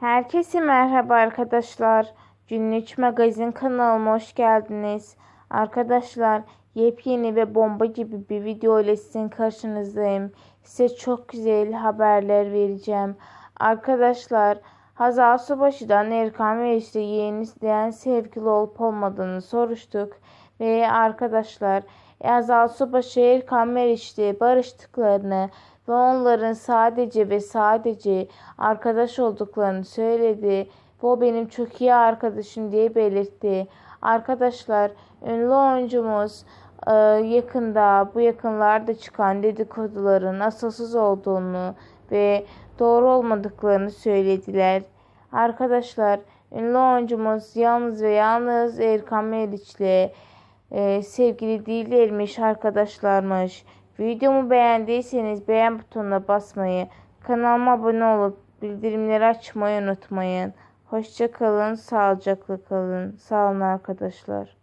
Herkese merhaba arkadaşlar. Günlük Magazin kanalıma hoş geldiniz. Arkadaşlar yepyeni ve bomba gibi bir video ile sizin karşınızdayım. Size çok güzel haberler vereceğim. Arkadaşlar Hazal Subaşı'dan Erkan ve işte yeğeni isteyen sevgili olup olmadığını soruştuk. Ve arkadaşlar Hazal Subaşı Erkan Meriç'le barıştıklarını ve onların sadece ve sadece arkadaş olduklarını söyledi. O benim çok iyi arkadaşım diye belirtti. Arkadaşlar ünlü oyuncumuz e, yakında bu yakınlarda çıkan dedikoduların asılsız olduğunu ve doğru olmadıklarını söylediler. Arkadaşlar ünlü oyuncumuz yalnız ve yalnız Erkan Meriç'le e, sevgili değillermiş arkadaşlarmış. Videomu beğendiyseniz beğen butonuna basmayı, kanalıma abone olup bildirimleri açmayı unutmayın. Hoşça kalın, sağlıcakla kalın. Sağ olun arkadaşlar.